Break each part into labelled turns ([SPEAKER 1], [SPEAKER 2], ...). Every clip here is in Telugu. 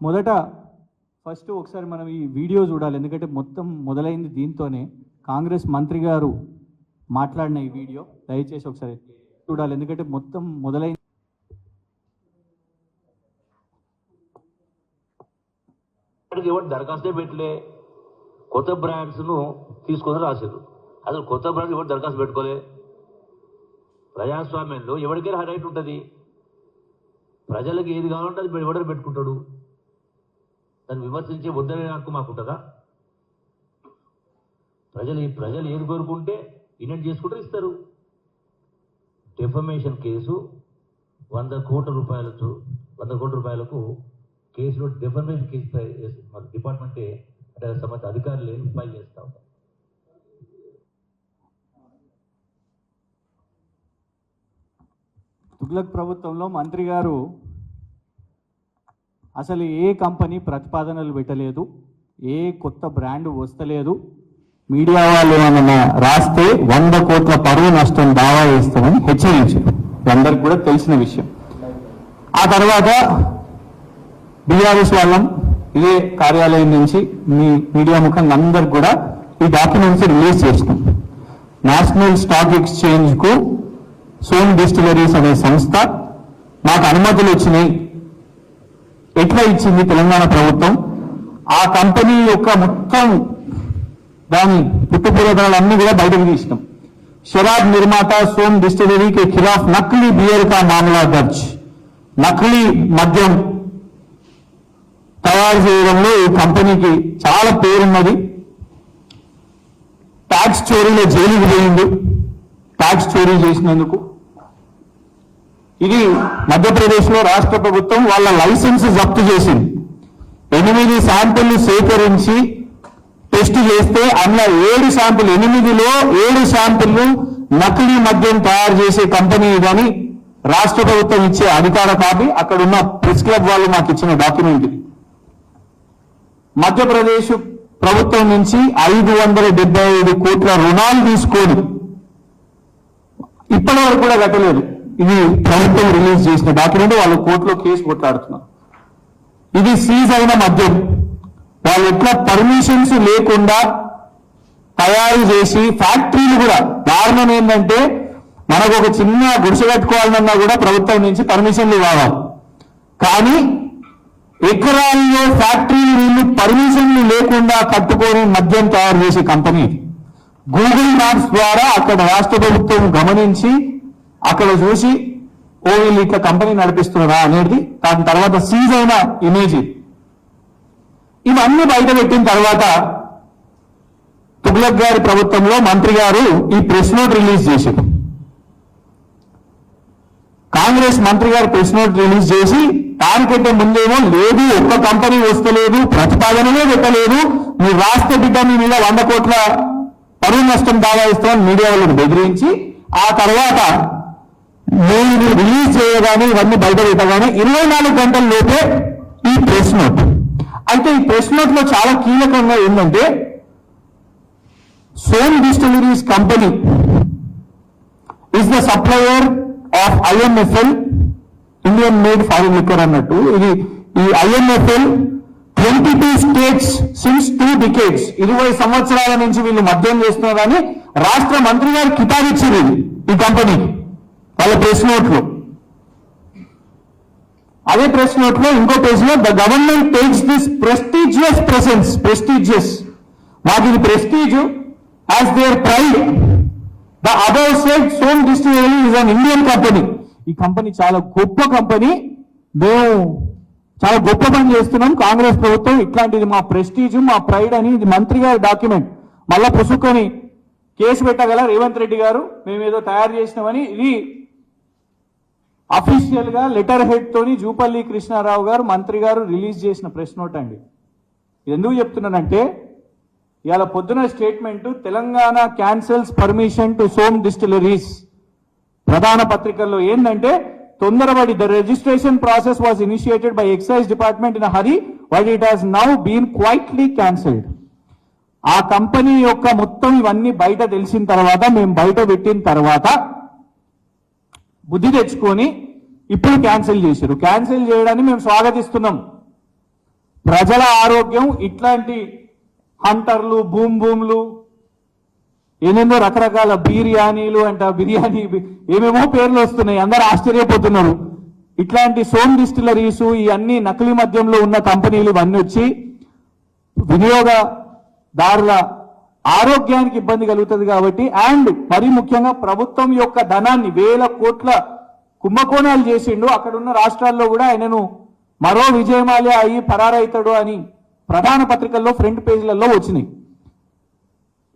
[SPEAKER 1] మొదట ఫస్ట్ ఒకసారి మనం ఈ వీడియో చూడాలి. ఎందుకంటే మొత్తం మొదలైంది దీంతోనే కాంగ్రెస్ మంత్రి గారు మాట్లాడిన ఈ వీడియో. దయచేసి ఒకసారి చూడాలి. ఎందుకంటే మొత్తం మొదలైంది
[SPEAKER 2] ఎవరు దరఖాస్తే పెట్టలే. కొత్త బ్రాండ్స్ను తీసుకొని రాశారు అసలు కొత్త బ్రాండ్ ఎవరు దరఖాస్తు పెట్టుకోలే? ప్రజాస్వామ్యంలో ఎవరికైనా రైట్ ఉంటుంది. ప్రజలకు ఏది కావాలంటే అది ఎవడని పెట్టుకుంటాడు. దాన్ని విమర్శించే వద్దనే హక్కు మాకుంటుందా ప్రజలు ప్రజలు ఏది కోరుకుంటే ఇన్వెంట్ చేసుకుంటే ఇస్తారు. డెఫమేషన్ కేసు వంద కోట్ల రూపాయలతో వంద కోట్ల రూపాయలకు కేసులో డెఫమేషన్ కేసు ఫైల్ మన డిపార్ట్మెంటే అంటే సంబంధిత అధికారులు ఏం ఫైల్ చేస్తూ ఉంటారు?
[SPEAKER 1] తుగ్లక్ ప్రభుత్వంలో మంత్రి గారు అసలు ఏ కంపెనీ ప్రతిపాదనలు పెట్టలేదు ఏ కొత్త బ్రాండ్ వస్తలేదు. మీడియా వాళ్ళు ఏమన్నా రాస్తే వంద కోట్ల పరువు నష్టం దావా వేస్తామని హెచ్చరించారు. అందరికి కూడా తెలిసిన విషయం. ఆ తర్వాత బీఆర్ఎస్ వాళ్ళం ఇదే కార్యాలయం నుంచి మీ మీడియా ముఖంగా అందరికి కూడా ఈ డాక్యుమెంట్స్ రిలీజ్ చేసినాం. నేషనల్ స్టాక్ ఎక్స్చేంజ్కు సోన్ డిస్టిలరీస్ అనే సంస్థ మాకు అనుమతులు వచ్చినాయి. ఎట్లా ఇచ్చింది తెలంగాణ ప్రభుత్వం? ఆ కంపెనీ యొక్క మొత్తం దాని పుట్టుపూర్వతలన్నీ కూడా బయటకు తీసినాం. షరాబ్ నిర్మాత సోమ్ డిస్టిలరీ కే ఖిలాఫ్ నకిలీ బియర్ కా మామలా దర్జ్. నకిలీ మద్యం తయారు చేయడంలో ఈ కంపెనీకి చాలా పేరున్నది. ట్యాక్స్ చోరీలో జైలుకి పోయిండు. ట్యాక్స్ చోరీ చేసినందుకు ఇది మధ్యప్రదేశ్లో రాష్ట్ర ప్రభుత్వం వాళ్ళ లైసెన్స్ జప్తు చేసింది. ఎనిమిది శాంపిళ్ళు సేకరించి టెస్ట్ చేస్తే అందులో ఏడు శాంపిల్ ఎనిమిదిలో ఏడు శాంపిళ్ళు నకిలీ మద్యం తయారు చేసే కంపెనీ ఇదని రాష్ట్ర ప్రభుత్వం ఇచ్చే అధికార కాపీ అక్కడ ఉన్న ప్రెస్ క్లబ్ వాళ్ళు మాకు ఇచ్చిన డాక్యుమెంట్ ఇది. మధ్యప్రదేశ్ ప్రభుత్వం నుంచి ఐదు వందల డెబ్బై ఐదు కోట్ల రుణాలు తీసుకొని ఇప్పటి వరకు కూడా కట్టలేదు. ఇది ప్రభుత్వం రిలీజ్ చేసిన డాక్యుమెంట్ వాళ్ళు కోర్టులో కేసు కొట్లాడుతున్నారు. ఇది సీజ్ అయిన మద్యం. వాళ్ళు ఎట్లా పర్మిషన్స్ లేకుండా తయారు చేసి ఫ్యాక్టరీలు కూడా. కారణం ఏంటంటే మనకు ఒక చిన్న గుడిసె కట్టుకోవాలన్నా కూడా ప్రభుత్వం నుంచి పర్మిషన్లు కావాలి కానీ ఎకరాల్లో ఫ్యాక్టరీలు వీళ్ళు పర్మిషన్లు లేకుండా కట్టుకొని మద్యం తయారు చేసే కంపెనీ గూగుల్ మ్యాప్స్ ద్వారా అక్కడ రాష్ట్ర ప్రభుత్వం గమనించి అక్కడ చూసి ఓ వీళ్ళు ఇట్లా కంపెనీ నడిపిస్తున్నారా? అనేది దాని తర్వాత సీజ్ అయిన ఇమేజ్ ఇవన్నీ బయట పెట్టిన తర్వాత తుగ్లక్ గారి ప్రభుత్వంలో మంత్రి గారు ఈ ప్రెస్ నోట్ రిలీజ్ చేశారు. కాంగ్రెస్ మంత్రి గారు ప్రెస్ నోట్ రిలీజ్ చేసి దానికంటే ముందేమో లేదు ఒక్క కంపెనీ వస్తలేదు ప్రతిపాదననే పెట్టలేదు. మీరు రాష్ట్ర బిడ్డ మీ మీద వంద కోట్ల పరువు నష్టం దావా ఇస్తామని మీడియా వాళ్ళని బెదిరించి ఆ తర్వాత మీరు రిలీజ్ చేయగానే ఇవన్నీ బయట పెట్టగానే ఇరవై నాలుగు గంటల లోపే ఈ ప్రెస్ నోట్ అయితే ఈ ప్రెస్ నోట్లో చాలా కీలకంగా ఏంటంటే Som Distilleries company is the supplier of IMFL Indian made foreign liquor అన్నట్టు. ఇది ఈ IMFL twenty two states since two decades ఇరవై సంవత్సరాల నుంచి వీళ్ళు మద్యం చేస్తున్నారని రాష్ట్ర మంత్రి గారు కితాబిచ్చింది ఇది, ఈ కంపెనీకి వాళ్ళ ప్రెస్ నోట్లు అదే ప్రెస్ నోట్లో ఇంకో పేజ్లో the government takes this prestigious presence prestigious వాటిని ఇది prestige as their pride the above said Som distillery is an Indian company ఈ కంపెనీ చాలా గొప్ప కంపెనీ మేము చాలా గొప్ప పని చేస్తున్నాం. కాంగ్రెస్ ప్రభుత్వం ఇట్లాంటిది మా ప్రెస్టీజ్ మా ప్రైడ్ అని ఇది మంత్రి గారి డాక్యుమెంట్ మళ్ళా పుసుకొని కేసు పెట్టగల రేవంత్ రెడ్డి గారు మేము ఏదో తయారు చేసినామని ఇది అఫీషియల్గా లెటర్ హెడ్ తోని జూపల్లి కృష్ణారావు గారు మంత్రి గారు రిలీజ్ చేసిన ప్రెస్ నోట్ అండి. ఎందుకు చెప్తున్నానంటే ఇవాళ పొద్దున statement Telangana cancels permission to Som Distilleries ప్రధాన పత్రికల్లో ఏంటంటే తొందరపడి the registration process was initiated by excise department in hurry white it has now been quietly cancelled ఆ కంపెనీ యొక్క మొత్తం ఇవన్నీ బయట తెలిసిన తర్వాత మేము బయట పెట్టిన తర్వాత బుద్ధి తెచ్చుకొని ఇప్పుడు క్యాన్సిల్ చేశారు. క్యాన్సిల్ చేయడాన్ని మేము స్వాగతిస్తున్నాం. ప్రజల ఆరోగ్యం ఇట్లాంటి హంటర్లు బూమ్ భూములు ఏమేమో రకరకాల బిర్యానీలు అంట బిర్యానీ ఏమేమో పేర్లు వస్తున్నాయి. అందరు ఆశ్చర్యపోతున్నారు. ఇట్లాంటి సోమ్ డిస్టిలరీస్ ఈ అన్ని నకిలీ మద్యంలో ఉన్న కంపెనీలు ఇవన్నీ వచ్చి వినియోగదారుల ఆరోగ్యానికి ఇబ్బంది కలుగుతుంది కాబట్టి అండ్ మరీ ముఖ్యంగా ప్రభుత్వం యొక్క ధనాన్ని వేల కోట్ల కుంభకోణాలు చేసిండు. అక్కడ ఉన్న రాష్ట్రాల్లో కూడా ఆయనను మరో విజయమాల్య అయ్యి పరారైతాడు అని ప్రధాన పత్రికల్లో ఫ్రంట్ పేజీలలో వచ్చినాయి.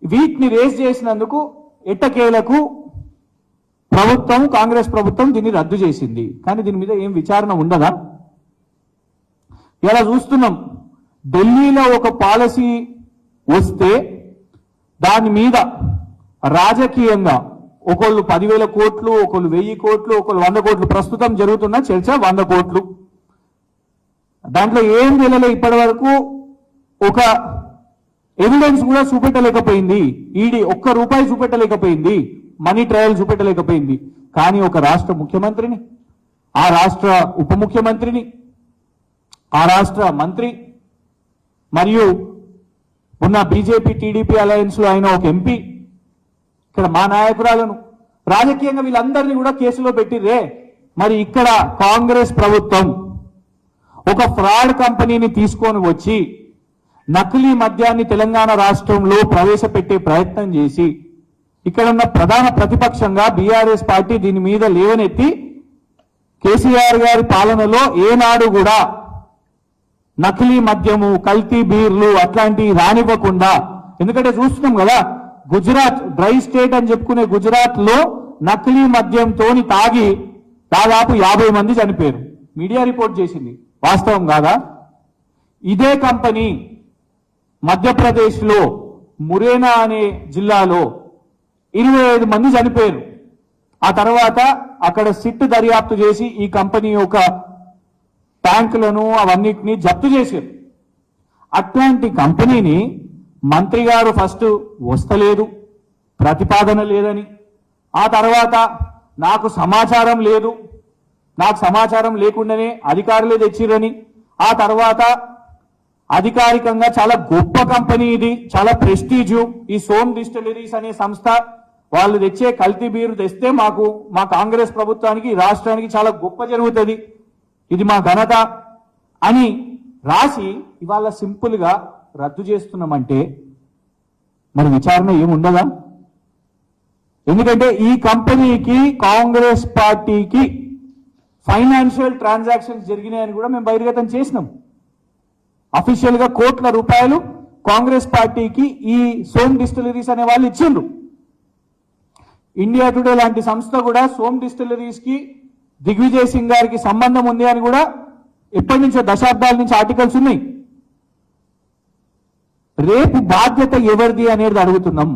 [SPEAKER 1] వీటిని రేస్ చేసినందుకు ఎట్టకేలకు ప్రభుత్వం కాంగ్రెస్ ప్రభుత్వం దీన్ని రద్దు చేసింది. కానీ దీని మీద ఏం విచారణ ఉండదా? ఇలా చూస్తున్నాం. ఢిల్లీలో ఒక పాలసీ వస్తే దాని మీద రాజకీయంగా ఒకళ్ళు పదివేల కోట్లు ఒకళ్ళు వెయ్యి కోట్లు ఒకళ్ళు వంద కోట్లు ప్రస్తుతం జరుగుతున్న చర్చ వంద కోట్లు. దాంట్లో ఏం తెలియలే ఇప్పటి వరకు ఒక ఎవిడెన్స్ కూడా చూపెట్టలేకపోయింది. ఈడీ ఒక్క రూపాయి చూపెట్టలేకపోయింది. Money trial చూపెట్టలేకపోయింది. కానీ ఒక రాష్ట్ర ముఖ్యమంత్రిని ఆ రాష్ట్ర ఉప ముఖ్యమంత్రిని ఆ రాష్ట్ర మంత్రి మరియు ఉన్న బీజేపీ టీడీపీ అలయన్స్లో అయిన ఒక ఎంపీ. ఇక్కడ మా నాయకురాలను. రాజకీయంగా వీళ్ళందరినీ కూడా కేసులో పెట్టిర్రే మరి ఇక్కడ కాంగ్రెస్ ప్రభుత్వం ఒక ఫ్రాడ్ కంపెనీని తీసుకొని వచ్చి నకిలీ మద్యాన్ని తెలంగాణ రాష్ట్రంలో ప్రవేశపెట్టే ప్రయత్నం చేసి ఇక్కడ ఉన్న ప్రధాన ప్రతిపక్షంగా బీఆర్ఎస్ పార్టీ దీని మీద లేవనెత్తి కేసీఆర్ గారి పాలనలో ఏనాడు కూడా నకిలీ మద్యము కల్తీ బీర్లు అట్లాంటివి రానివ్వకుండా ఎందుకంటే చూస్తున్నాం కదా గుజరాత్ డ్రై స్టేట్ అని చెప్పుకునే గుజరాత్లో నకిలీ మద్యంతోని తాగి దాదాపు యాభై మంది చనిపోయారు. మీడియా రిపోర్ట్ చేసింది. వాస్తవం కాదా? ఇదే కంపెనీ మధ్యప్రదేశ్లో మురేనా అనే జిల్లాలో ఇరవై ఐదు మంది చనిపోయారు. ఆ తర్వాత అక్కడ సిట్ దర్యాప్తు చేసి ఈ కంపెనీ యొక్క ట్యాంకులను అవన్నిటిని జప్తు చేశారు. అట్లాంటి కంపెనీని మంత్రి గారు ఫస్ట్ వస్తలేదు ప్రతిపాదన లేదని. ఆ తర్వాత నాకు సమాచారం లేదు నాకు సమాచారం లేకుండానే అధికారులే తెచ్చిరని. ఆ తర్వాత అధికారికంగా చాలా గొప్ప కంపెనీ ఇది చాలా ప్రెస్టీజు. ఈ సోమ్ డిస్టిలరీస్ అనే సంస్థ వాళ్ళు తెచ్చే కల్తీ బీరు తెస్తే మాకు మా కాంగ్రెస్ ప్రభుత్వానికి రాష్ట్రానికి చాలా గొప్ప జరుగుతుంది. ఇది మా ఘనత అని రాసి ఇవాళ సింపుల్గా రద్దు చేస్తున్నామంటే మరి విచారణ ఏముండదా? ఎందుకంటే ఈ కంపెనీకి కాంగ్రెస్ పార్టీకి ఫైనాన్షియల్ ట్రాన్సాక్షన్స్ జరిగినాయని కూడా మేము బహిర్గతం చేసినాం. అఫీషియల్గా కోట్ల రూపాయలు కాంగ్రెస్ పార్టీకి ఈ సోమ్ డిస్టిలరీస్ అనే వాళ్ళు ఇచ్చిండ్రు. ఇండియా టుడే లాంటి సంస్థ కూడా సోమ్ డిస్టిలరీస్కి దిగ్విజయ్ సింగ్ గారికి సంబంధం ఉంది అని కూడా ఎప్పటి నుంచో దశాబ్దాల నుంచి ఆర్టికల్స్ ఉన్నాయి. రేపు బాధ్యత ఎవరిది అనేది అడుగుతున్నాం.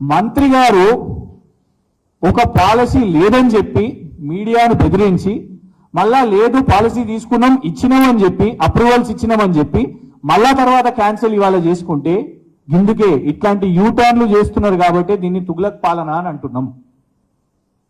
[SPEAKER 1] మంత్రి గారు ఒక పాలసీ లేదని చెప్పి మీడియాను బెదిరించి మళ్ళా లేదు పాలసీ తీసుకున్నాం ఇచ్చినామని చెప్పి అప్రూవల్స్ ఇచ్చినామని చెప్పి మళ్ళా తర్వాత క్యాన్సిల్ ఇవాళ చేసుకుంటే ఇందుకే ఇట్లాంటి యూ టర్న్లు చేస్తున్నారు కాబట్టి దీన్ని తుగ్లక్ పాలన అని అంటున్నాం.